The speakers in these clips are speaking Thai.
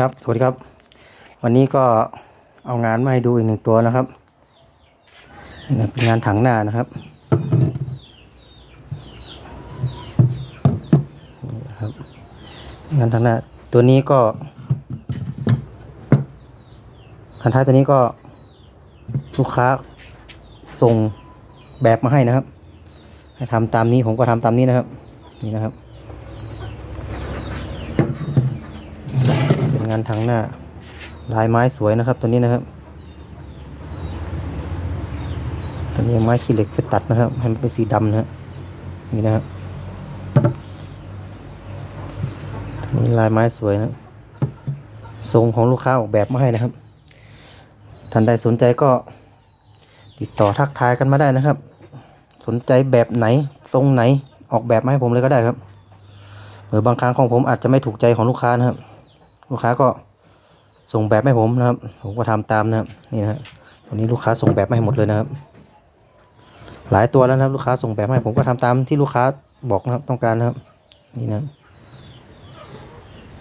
ครับ สวัสดีครับ วันนี้ก็เอางานมาให้ดูอีกหนึ่งตัวนะครับนี่เป็นงานถังหน้านะครับครับ งานถังหน้า ตัวนี้ก็คันท้ายตัวนี้ก็ลูกค้าส่งแบบมาให้นะครับ ให้ทำตามนี้ผมก็ทำตามนี้นะครับ นี่นะครับ งานทางหน้า ลายไม้สวยนะครับ ตัวนี้นะครับตัวนี้ไม้ขี้เหล็กไปตัดนะครับ ให้มันเป็นสีดำนะฮะนี่นะครับตัวนี้ลายไม้สวยนะทรงของลูกค้าออกแบบมาให้นะครับ ท่านใดสนใจก็ติดต่อทักทายกันมาได้นะครับ สนใจแบบไหนทรงไหนออกแบบมาให้ผมเลยก็ได้ครับหรือบางครั้งของผมอาจจะไม่ถูกใจของลูกค้านะครับ ลูกค้าก็ส่งแบบให้ผมนะครับ ผมก็ทำตามนะครับนี่นะตอนนี้ลูกค้าส่งแบบมาให้หมดเลยนะครับ หลายตัวแล้วนะครับ ลูกค้าส่งแบบให้ผมก็ทำตามที่ลูกค้าบอกนะครับต้องการนะครับ นี่นะ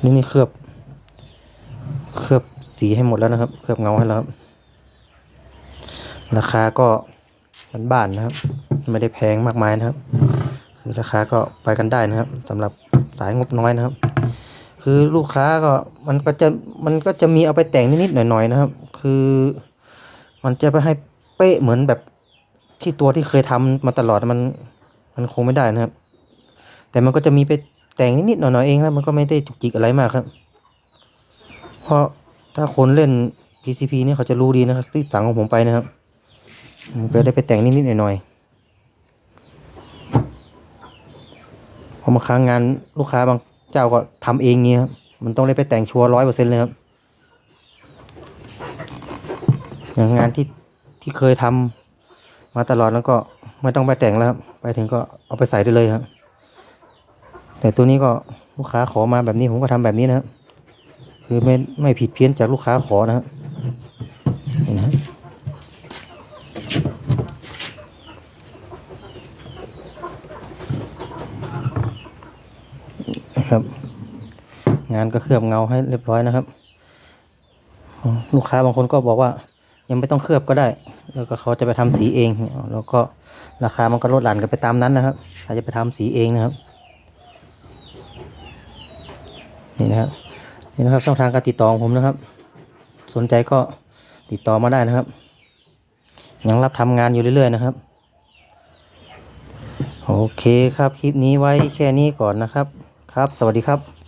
นี่นี่เคลือบเคลือบสีให้หมดแล้วนะครับ เคลือบเงาให้แล้วครับราคาก็มันบ้านนะครับ ไม่ได้แพงมากมายนะครับ คือราคาก็ไปกันได้นะครับสำหรับสายงบน้อยนะครับ คือลูกค้าก็มันก็จะมันก็จะมีเอาไปแต่งนิดๆหน่อยๆนะครับ คือ มันจะไปให้เป๊ะเหมือนแบบที่ตัวที่เคยทำมาตลอดมันมันคงไม่ได้นะครับ แต่มันก็จะมีไปแต่งนิดๆหน่อยๆเองนะมันก็ไม่ได้จุกจิกอะไรมากครับ เพราะถ้าคนเล่น PCP นี่เขาจะรู้ดีนะครับที่สั่งของผมไปนะครับมันก็ได้ไปแต่งนิดๆหน่อยๆพอมาค้างงานลูกค้าบาง เจ้าก็ทำเองเงี้ยครับมันต้องเลยไปแต่งชัวร้อยเปอร์เซ็นต์เลยครับอย่างงานที่ที่เคยทำมาตลอดแล้วก็ไม่ต้องไปแต่งแล้วครับไปถึงก็เอาไปใส่ได้เลยครับ แต่ตัวนี้ก็ลูกค้าขอมาแบบนี้ผมก็ทำแบบนี้นะครับคือไม่ไม่ผิดเพี้ยนจากลูกค้าขอนะครับนี่นะครับ นะครับ งานก็เคลือบเงาให้เรียบร้อยนะครับ ลูกค้าบางคนก็บอกว่ายังไม่ต้องเคลือบก็ได้ แล้วก็เขาจะไปทำสีเอง แล้วก็ราคามันก็ลดหลั่นกันไปตามนั้นนะครับถ้าจะไปทำสีเองนะครับ นี่นะครับนี่นะครับช่องทางการติดต่อของผมนะครับ สนใจก็ติดต่อมาได้นะครับ ยังรับทำงานอยู่เรื่อย ๆ นะครับ โอเคครับคลิปนี้ไว้แค่นี้ก่อนนะครับ ครับ สวัสดีครับ